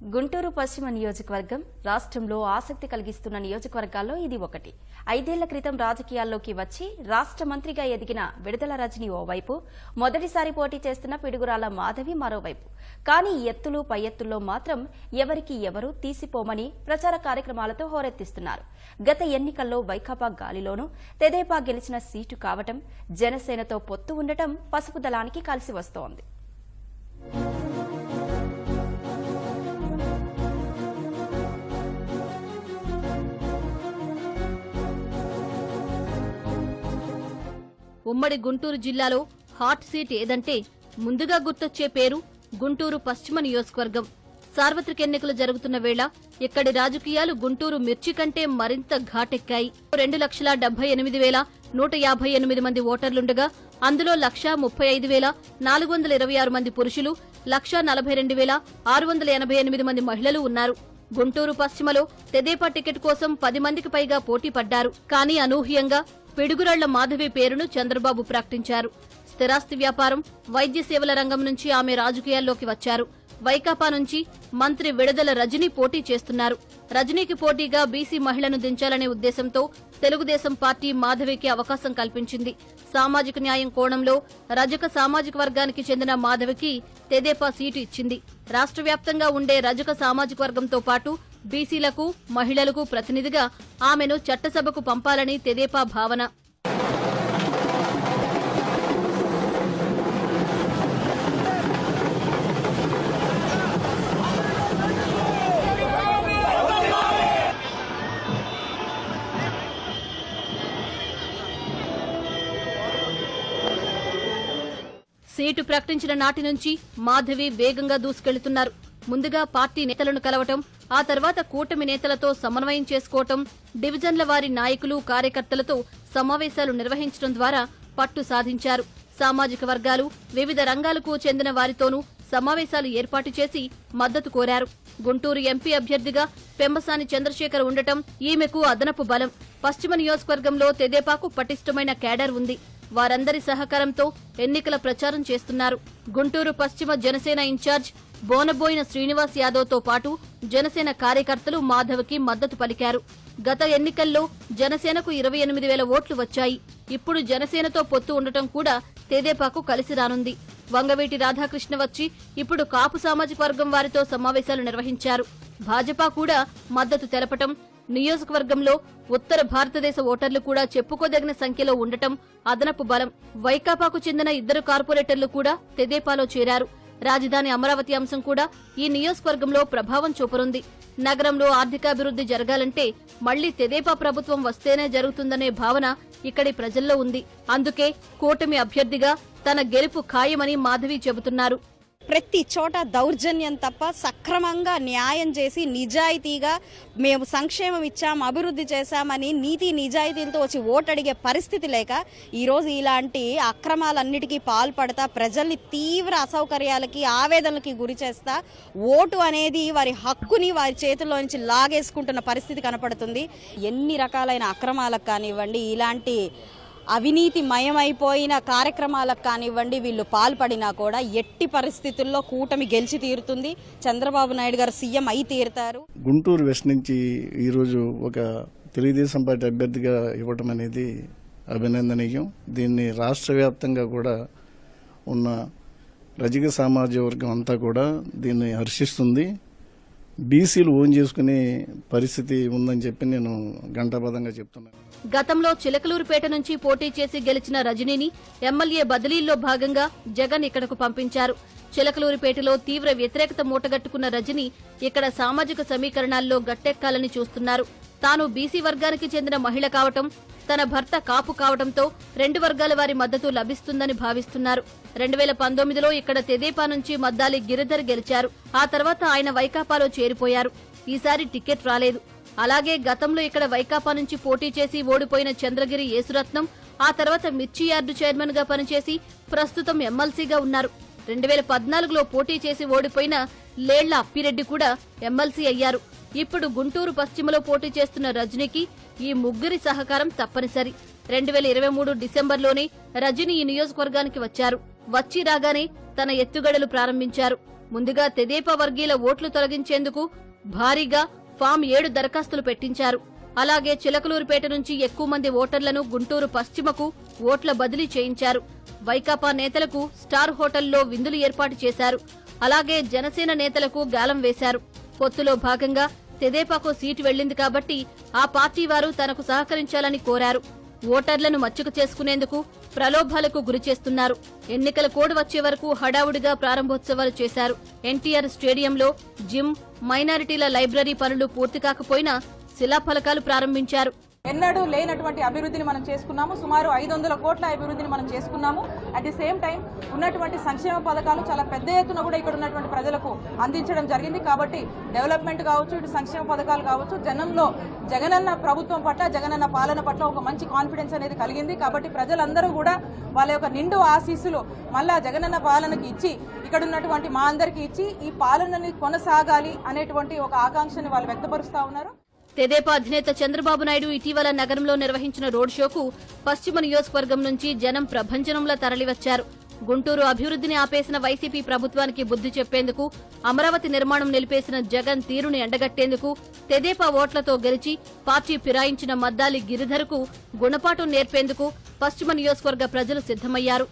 గుంటూరు పశ్చిమ నియోజకవర్గం రాష్ట్రంలో ఆసక్తి కలిగిస్తున్న నియోజకవర్గాల్లో ఇది ఒకటి. ఐదేళ్ళ క్రితం రాజకీయాల్లోకి వచ్చి రాష్ట్ర మంత్రిగా ఎదిగిన విడుదల రజని ఓవైపు మొదటిసారి పోటీ చేస్తున్న పిడుగురాల మాధవి మరోవైపు. కానీ ఎత్తులు పై ఎత్తుల్లో మాత్రం ఎవరికి ఎవరు తీసిపోమని ప్రచార కార్యక్రమాలతో హోరెత్తిస్తున్నారు. గత ఎన్నికల్లో వైకాపా గాలిలోనూ తెదేపా గెలిచిన సీటు కావటం జనసేనతో పొత్తు ఉండటం పసుపు దళానికి కలిసి వస్తోంది. ఉమ్మడి గుంటూరు జిల్లాలో హాట్ సీట్ ఏదంటే ముందుగా గుర్తొచ్చే పేరు గుంటూరు పశ్చిమ నియోజకవర్గం. సార్వత్రిక ఎన్నికలు జరుగుతున్న వేళ ఇక్కడి రాజకీయాలు గుంటూరు మిర్చి కంటే మరింత ఘాటెక్కాయి. రెండు లక్షల డెబ్బై ఎనిమిది వేల నూట యాభై ఎనిమిది మంది ఓటర్లుండగా అందులో లక్ష ముప్పై ఐదు వేల నాలుగు వందల ఇరవై ఆరు మంది పురుషులు లక్ష నలభై రెండు వేల ఆరు వందల ఎనభై ఎనిమిది మంది మహిళలు ఉన్నారు. గుంటూరు పశ్చిమలో తెదేపా టికెట్ కోసం పది మందికి పైగా పోటీ పడ్డారు. కానీ అనూహ్యంగా పిడుగురాళ్ళ మాధవి పేరును చంద్రబాబు ప్రకటించారు. స్థిరాస్తి వ్యాపారం వైద్య సేవల రంగం నుంచి ఆమె రాజకీయాల్లోకి వచ్చారు. వైకాపా నుంచి మంత్రి విడుదల రజనీ పోటీ చేస్తున్నారు. రజనీకి పోటీగా బీసీ మహిళను దించాలనే ఉద్దేశంతో తెలుగుదేశం పార్టీ మాధవికి అవకాశం కల్పించింది. సామాజిక న్యాయం కోణంలో రజక సామాజిక వర్గానికి చెందిన మాధవికి తెదేపా సీటు ఇచ్చింది. రాష్ట్ర వ్యాప్తంగా ఉండే రజక సామాజిక వర్గంతో పాటు బీసీలకు మహిళలకు ప్రతినిధిగా ఆమెను చట్టసభకు పంపాలని తెదేపా భావన. సీటు ప్రకటించిన నాటి నుంచి మాధవి వేగంగా దూసుకెళ్తున్నారు. ముందుగా పార్టీ నేతలను కలవటం ఆ తర్వాత కూటమి నేతలతో సమన్వయం చేసుకోవటం డివిజన్ల వారి నాయకులు కార్యకర్తలతో సమావేశాలు నిర్వహించడం ద్వారా పట్టు సాధించారు. సామాజిక వర్గాలు వివిధ రంగాలకు చెందిన వారితోనూ సమావేశాలు ఏర్పాటు చేసి మద్దతు కోరారు. గుంటూరు ఎంపీ అభ్యర్థిగా పెంబసాని చంద్రశేఖర్ ఉండటం ఈమెకు అదనపు బలం. పశ్చిమ నియోజకవర్గంలో తెదేపాకు పటిష్టమైన కేడర్ ఉంది. వారందరి సహకారంతో ఎన్నికల ప్రచారం చేస్తున్నారు. గుంటూరు పశ్చిమ జనసేన ఇన్ఛార్జ్ బోనబోయిన శ్రీనివాస్ యాదవ్తో పాటు జనసేన కార్యకర్తలు మాధవ్కి మద్దతు పలికారు. గత ఎన్నికల్లో జనసేనకు ఇరవై ఎనిమిది వేల ఓట్లు వచ్చాయి. ఇప్పుడు జనసేనతో పొత్తు ఉండటం కూడా తెదేపాకు కలిసి రానుంది. వంగవీటి రాధాకృష్ణ వచ్చి ఇప్పుడు కాపు సామాజిక వర్గం వారితో సమావేశాలు నిర్వహించారు. భాజపా కూడా మద్దతు తెలపటం నియోజకవర్గంలో ఉత్తర భారతదేశ ఓటర్లు కూడా చెప్పుకోదగిన సంఖ్యలో ఉండటం అదనపు బలం. వైకాపాకు చెందిన ఇద్దరు కార్పొరేటర్లు కూడా తెదేపాలో చేరారు. రాజధాని అమరావతి అంశం కూడా ఈ నియోజకవర్గంలో ప్రభావం చూపనుంది. నగరంలో ఆర్థికాభివృద్ధి జరగాలంటే మళ్ళీ తెదేపా ప్రభుత్వం వస్తేనే జరుగుతుందనే భావన ఇక్కడి ప్రజల్లో ఉంది. అందుకే కూటమి అభ్యర్థిగా తన గెలుపు ఖాయమని మాధవి చెబుతున్నారు. ప్రతి చోట దౌర్జన్యం తప్ప సక్రమంగా న్యాయం చేసి నిజాయితీగా మేము సంక్షేమం ఇచ్చాం అభివృద్ధి చేశామని నీతి నిజాయితీలతో వచ్చి ఓటడిగే పరిస్థితి లేక ఈరోజు ఇలాంటి అక్రమాలన్నిటికీ పాల్పడతా ప్రజల్ని తీవ్ర అసౌకర్యాలకి ఆవేదనలకి గురి చేస్తా ఓటు అనేది వారి హక్కుని వారి చేతుల్లో నుంచి లాగేసుకుంటున్న పరిస్థితి కనపడుతుంది. ఎన్ని రకాలైన అక్రమాలకు కానివ్వండి ఇలాంటి అవినీతి మయమైపోయిన కార్యక్రమాలకు కానివ్వండి వీళ్ళు పాల్పడినా కూడా ఎట్టి పరిస్థితుల్లో కూటమి గెలిచి తీరుతుంది. చంద్రబాబు నాయుడు గారు సీఎం అయి తీరుతారు. గుంటూరు వెస్ట్ నుంచి ఈరోజు ఒక తెలుగుదేశం పార్టీ అభ్యర్థిగా ఇవ్వటం అనేది అభినందనీయం. దీన్ని రాష్ట్ర వ్యాప్తంగా కూడా ఉన్న రజక సామాజిక వర్గం అంతా కూడా దీన్ని హర్షిస్తుంది. బీసీలు ఓన్ చేసుకునే పరిస్థితి ఉందని చెప్పి నేను ఘంటాపదంగా చెప్తున్నాను. గతంలో చిలకలూరుపేట నుంచి పోటీ చేసి గెలిచిన రజనీని ఎమ్మెల్యే బదిలీల్లో భాగంగా జగన్ ఇక్కడకు పంపించారు. చిలకలూరుపేటలో తీవ్ర వ్యతిరేకత మూటగట్టుకున్న రజని ఇక్కడ సామాజిక సమీకరణాల్లో గట్టెక్కాలని చూస్తున్నారు. తాను బీసీ వర్గానికి చెందిన మహిళ కావటం తన భర్త కాపు కావడంతో రెండు వర్గాల వారి మద్దతు లభిస్తుందని భావిస్తున్నారు. రెండు వేల పంతొమ్మిదిలో ఇక్కడ తెదేపా నుంచి మద్దాలి గిరిధర్ గెలిచారు. ఆ తర్వాత ఆయన వైకాపాలో చేరిపోయారు. ఈసారి టికెట్ రాలేదు. అలాగే గతంలో ఇక్కడ వైకాపా నుంచి పోటీ చేసి ఓడిపోయిన చంద్రగిరి యేసురత్నం ఆ తర్వాత మిర్చి యార్డు చైర్మన్గా పనిచేసి ప్రస్తుతం ఎమ్మెల్సీగా ఉన్నారు. రెండు వేల పద్నాలుగులో పోటీ చేసి ఓడిపోయిన లేళ్ళ అప్పిరెడ్డి కూడా ఎమ్మెల్సీ అయ్యారు. ఇప్పుడు గుంటూరు పశ్చిమలో పోటీ చేస్తున్న రజనీకి ఈ ముగ్గురి సహకారం తప్పనిసరి. రెండు వేల ఇరవై మూడు డిసెంబర్లోనే రజనీ ఈ నియోజకవర్గానికి వచ్చారు. వచ్చి రాగానే తన ఎత్తుగడలు ప్రారంభించారు. ముందుగా తెదేపా వర్గీల ఓట్లు తొలగించేందుకు భారీగా ఫామ్ ఏడు దరఖాస్తులు పెట్టించారు. అలాగే చిలకలూరుపేట నుంచి ఎక్కువ మంది ఓటర్లను గుంటూరు పశ్చిమకు ఓట్ల బదిలీ చేయించారు. వైకాపా నేతలకు స్టార్ హోటల్లో విందులు ఏర్పాటు చేశారు. అలాగే జనసేన నేతలకు గాలం వేశారు. పొత్తులో భాగంగా తెదేపాకు సీటు వెళ్ళింది కాబట్టి ఆ పార్టీ వారు తనకు సహకరించాలని కోరారు. ఓటర్లను మచ్చుకు చేసుకునేందుకు ప్రలోభాలకు గురి చేస్తున్నారు ఎన్నికల కోడ్ వచ్చే వరకు హడావుడిగా ప్రారంభోత్సవాలు చేశారు. ఎన్టీఆర్ స్టేడియంలో జిమ్ మైనారిటీల లైబ్రరీ పనులు పూర్తి కాకపోయినా శిలాఫలకాలు ప్రారంభించారు. ఎన్నడూ లేనటువంటి అభివృద్ధిని మనం చేసుకున్నాము. సుమారు ఐదు వందల కోట్ల అభివృద్ధిని మనం చేసుకున్నాము. అట్ ది సేమ్ టైం ఉన్నటువంటి సంక్షేమ పథకాలు చాలా పెద్ద ఎత్తున కూడా ఇక్కడ ఉన్నటువంటి ప్రజలకు అందించడం జరిగింది. కాబట్టి డెవలప్మెంట్ కావచ్చు ఇటు సంక్షేమ పథకాలు కావచ్చు జనంలో జగనన్న ప్రభుత్వం పట్ల జగనన్న పాలన పట్ల ఒక మంచి కాన్ఫిడెన్స్ అనేది కలిగింది. కాబట్టి ప్రజలందరూ కూడా వాళ్ళ యొక్క నిండు ఆశీస్సులు మళ్ళా జగనన్న పాలనకి ఇచ్చి ఇక్కడ ఉన్నటువంటి మా అందరికీ ఇచ్చి ఈ పాలనని కొనసాగాలి అనేటువంటి ఒక ఆకాంక్షని వాళ్ళు వ్యక్తపరుస్తా ఉన్నారు. తెదేపా అధినేత చంద్రబాబు నాయుడు ఇటీవల నగరంలో నిర్వహించిన రోడ్ షోకు పశ్చిమ నియోజకవర్గం నుంచి జనం ప్రభంజనంలా తరలివచ్చారు. గుంటూరు అభివృద్ధిని ఆపేసిన వైసీపీ ప్రభుత్వానికి బుద్ధి చెప్పేందుకు అమరావతి నిర్మాణం నిలిపేసిన జగన్ తీరుని ఎండగట్టేందుకు తెదేపా ఓట్లతో గెలిచి పార్టీ ఫిరాయించిన మద్దాలి గిరిధర్కు గుణపాఠం నేర్పేందుకు పశ్చిమ నియోజకవర్గ ప్రజలు సిద్దమయ్యారు